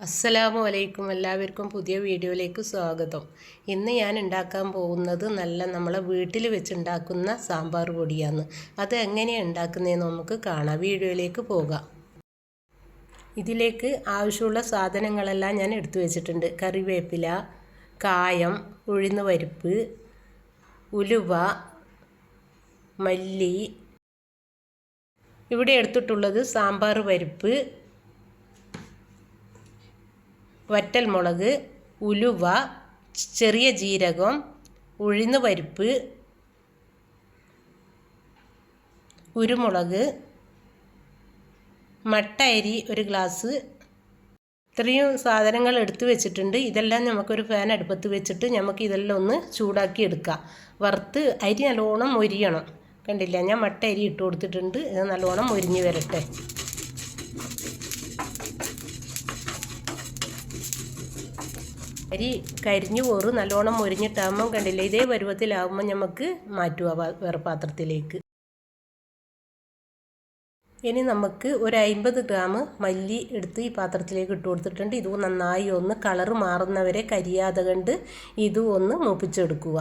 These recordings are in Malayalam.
അസ്സലാമു അലൈക്കും. എല്ലാവർക്കും പുതിയ വീഡിയോയിലേക്ക് സ്വാഗതം. ഇന്ന് ഞാൻ ഉണ്ടാക്കാൻ പോകുന്നത് നല്ല നമ്മളെ വീട്ടിൽ വെച്ചുണ്ടാക്കുന്ന സാമ്പാർ പൊടിയാണ്. അത് എങ്ങനെയാണ് ഉണ്ടാക്കുന്നതെന്ന് നമുക്ക് കാണാം. വീഡിയോയിലേക്ക് പോകാം. ഇതിലേക്ക് ആവശ്യമുള്ള സാധനങ്ങളെല്ലാം ഞാൻ എടുത്തു വെച്ചിട്ടുണ്ട്. കറിവേപ്പില കായം ഉഴുന്ന് പരിപ്പ് ഉലുവ മല്ലി. ഇവിടെ എടുത്തിട്ടുള്ളത് സാമ്പാർ പരിപ്പ് വറ്റൽമുളക് ഉലുവ ചെറിയ ജീരകം ഉഴുന്ന് പരിപ്പ് കുരുമുളക് മട്ട അരി ഒരു ഗ്ലാസ്. ഇത്രയും സാധനങ്ങൾ എടുത്തു വെച്ചിട്ടുണ്ട്. ഇതെല്ലാം നമുക്കൊരു ഫാൻ അടുപ്പത്ത് വെച്ചിട്ട് നമുക്ക് ഇതെല്ലാം ഒന്ന് ചൂടാക്കി എടുക്കാം. വറുത്ത് അരി നല്ലോണം മൊരിയണം. കണ്ടില്ല? ഞാൻ മട്ട അരി ഇട്ട് കൊടുത്തിട്ടുണ്ട്. ഇത് നല്ലോണം മൊരിഞ്ഞ് വരട്ടെ. അരി കരിഞ്ഞു പോറും നല്ലോണം മുരിഞ്ഞിട്ടാകുമ്പം കണ്ടില്ല ഇതേ പരുവത്തിലാകുമ്പോൾ നമുക്ക് മാറ്റുക വേറെ പാത്രത്തിലേക്ക്. ഇനി നമുക്ക് ഒരു അമ്പത് ഗ്രാം മല്ലി എടുത്ത് ഈ പാത്രത്തിലേക്ക് ഇട്ട് കൊടുത്തിട്ടുണ്ട്. ഇത് നന്നായി ഒന്ന് കളറ് മാറുന്നവരെ കരിയാതെ കണ്ട് ഇതും ഒന്ന് മൂപ്പിച്ചെടുക്കുക.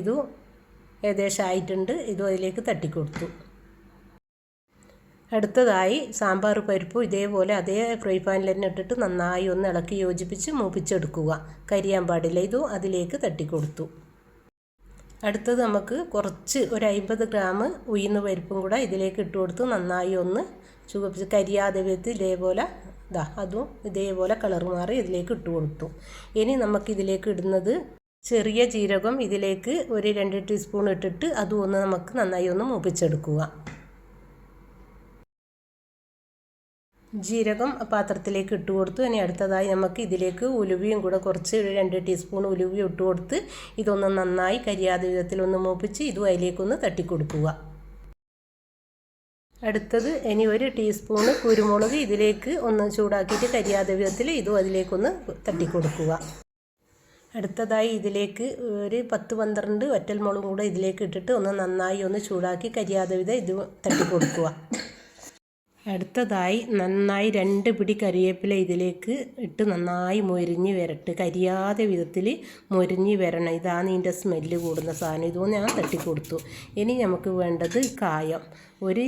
ഇതും ഏകദേശം ആയിട്ടുണ്ട്. ഇതും അതിലേക്ക് തട്ടിക്കൊടുത്തു. അടുത്തതായി സാമ്പാർ പരിപ്പ് ഇതേപോലെ അതേ ഫ്രൈ പാനിൽ തന്നെ ഇട്ടിട്ട് നന്നായി ഒന്ന് ഇളക്കി യോജിപ്പിച്ച് മൂപ്പിച്ചെടുക്കുക. കരിയാൻ പാടില്ല ഇതും അതിലേക്ക് തട്ടിക്കൊടുത്തു. അടുത്തത് നമുക്ക് കുറച്ച് ഒരു അമ്പത് ഗ്രാം ഉയർന്ന പരിപ്പും കൂടെ ഇതിലേക്ക് ഇട്ട് കൊടുത്ത്. നന്നായി ഒന്ന് ചുവപ്പിച്ച് കരിയാതെ വിധത്തിൽ ഇതേപോലെ ഇതാ അതും ഇതേപോലെ കളർ മാറി ഇതിലേക്ക് ഇട്ട് കൊടുത്തു. ഇനി നമുക്ക് ഇതിലേക്ക് ഇടുന്നത് ചെറിയ ജീരകം ഇതിലേക്ക് ഒരു രണ്ട് ടീസ്പൂൺ ഇട്ടിട്ട് അതും ഒന്ന് നമുക്ക് നന്നായി ഒന്ന് മൂപ്പിച്ചെടുക്കുക. ജീരകം പാത്രത്തിലേക്ക് ഇട്ട് കൊടുത്തു. ഇനി അടുത്തതായി നമുക്ക് ഇതിലേക്ക് ഉലുവയും കൂടെ കുറച്ച് രണ്ട് ടീസ്പൂൺ ഉലുവയും ഇട്ട് കൊടുത്ത് ഇതൊന്ന് നന്നായി കരിയാതെ വിധത്തിൽ ഒന്ന് മൂപ്പിച്ച് ഇതും അതിലേക്കൊന്ന് തട്ടിക്കൊടുക്കുക. അടുത്തത് ഇനി ഒരു ടീസ്പൂണ് കുരുമുളക് ഇതിലേക്ക് ഒന്ന് ചൂടാക്കിയിട്ട് കരിയാതെ വിധത്തിൽ ഇതും അതിലേക്കൊന്ന് തട്ടിക്കൊടുക്കുക. അടുത്തതായി ഇതിലേക്ക് ഒരു പത്ത് പന്ത്രണ്ട് വറ്റൽമുളകും കൂടെ ഇതിലേക്ക് ഇട്ടിട്ട് ഒന്ന് നന്നായി ഒന്ന് ചൂടാക്കി കരിയാതെ വിധം ഇത് തട്ടിക്കൊടുക്കുക. അടുത്തതായി നന്നായി രണ്ട് പിടി കറിവേപ്പില ഇതിലേക്ക് ഇട്ട് നന്നായി മൊരിഞ്ഞ് വരട്ട്. കരിയാതെ വിധത്തിൽ മൊരിഞ്ഞ് വരണം. ഇതാണ് ഇതിന്റെ സ്മെല്ല് കൂടുന്ന സാധനം. ഇതും ഞാൻ തട്ടിക്കൊടുത്തു. ഇനി നമുക്ക് വേണ്ടത് കായം. ഒരു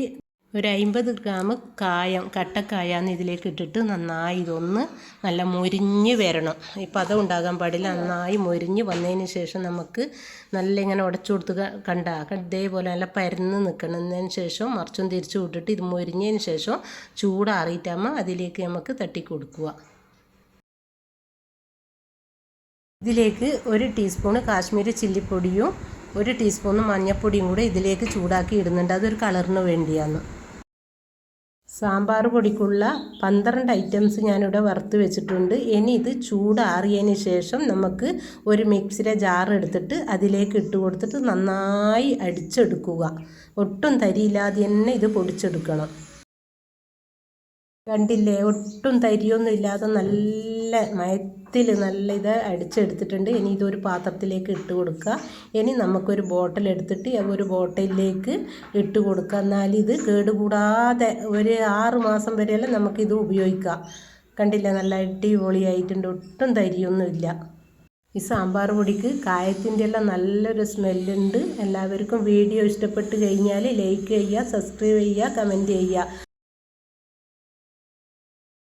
ഒരു അമ്പത് ഗ്രാം കായം കട്ടക്കായാന്ന് ഇതിലേക്ക് ഇട്ടിട്ട് നന്നായി ഇതൊന്ന് നല്ല മൊരിഞ്ഞ് വരണം. ഇപ്പം പദം ഉണ്ടാകാൻ പാടില്ല. നന്നായി മൊരിഞ്ഞ് വന്നതിന് ശേഷം നമുക്ക് നല്ല ഇങ്ങനെ ഉടച്ചു കൊടുത്ത് കണ്ട ഇതേപോലെ നല്ല പരന്ന് നിൽക്കണതിന് ശേഷം മറിച്ചും തിരിച്ചു വിട്ടിട്ട് ഇത് മൊരിഞ്ഞതിന് ശേഷം ചൂടാറിയിട്ടാകുമ്പോൾ അതിലേക്ക് നമുക്ക് തട്ടി കൊടുക്കുക ഇതിലേക്ക് ഒരു ടീസ്പൂണ് കാശ്മീരി ചില്ലിപ്പൊടിയും ഒരു ടീസ്പൂണ് മഞ്ഞൾപ്പൊടിയും കൂടെ ഇതിലേക്ക് ചൂടാക്കി ഇടുന്നുണ്ട്. അതൊരു കളറിന് വേണ്ടിയാണ്. സാമ്പാർ പൊടിക്കുള്ള പന്ത്രണ്ട് ഐറ്റംസ് ഞാനിവിടെ വറുത്ത് വെച്ചിട്ടുണ്ട്. ഇനി ഇത് ചൂടാറിയതിന് ശേഷം നമുക്ക് ഒരു മിക്സിയുടെ ജാർ എടുത്തിട്ട് അതിലേക്ക് ഇട്ട് കൊടുത്തിട്ട് നന്നായി അടിച്ചെടുക്കുക. ഒട്ടും തരിയില്ലാതെ തന്നെ ഇത് പൊടിച്ചെടുക്കണം. കണ്ടില്ലേ? ഒട്ടും തരിയൊന്നും ഇല്ലാതെ നല്ല മയത്തിൽ നല്ല ഇത് അടിച്ചെടുത്തിട്ടുണ്ട്. ഇനി ഇതൊരു പാത്രത്തിലേക്ക് ഇട്ട് കൊടുക്കുക. ഇനി നമുക്കൊരു ബോട്ടിൽ എടുത്തിട്ട് ഒരു ബോട്ടിലേക്ക് ഇട്ട് കൊടുക്കുക. എന്നാൽ ഇത് കേടുകൂടാതെ ഒരു ആറ് മാസം വരെയെല്ലാം നമുക്കിത് ഉപയോഗിക്കാം കണ്ടില്ല? നല്ല അടിപൊളിയായിട്ടുണ്ട്. ഒട്ടും തരിയൊന്നുമില്ല. ഈ സാമ്പാർ പൊടിക്ക് കായത്തിന്റെ എല്ലാം നല്ലൊരു സ്മെല്ലുണ്ട്. എല്ലാവർക്കും വീഡിയോ ഇഷ്ടപ്പെട്ട് കഴിഞ്ഞാൽ ലൈക്ക് ചെയ്യുക സബ്സ്ക്രൈബ് ചെയ്യുക കമന്റ് ചെയ്യുക.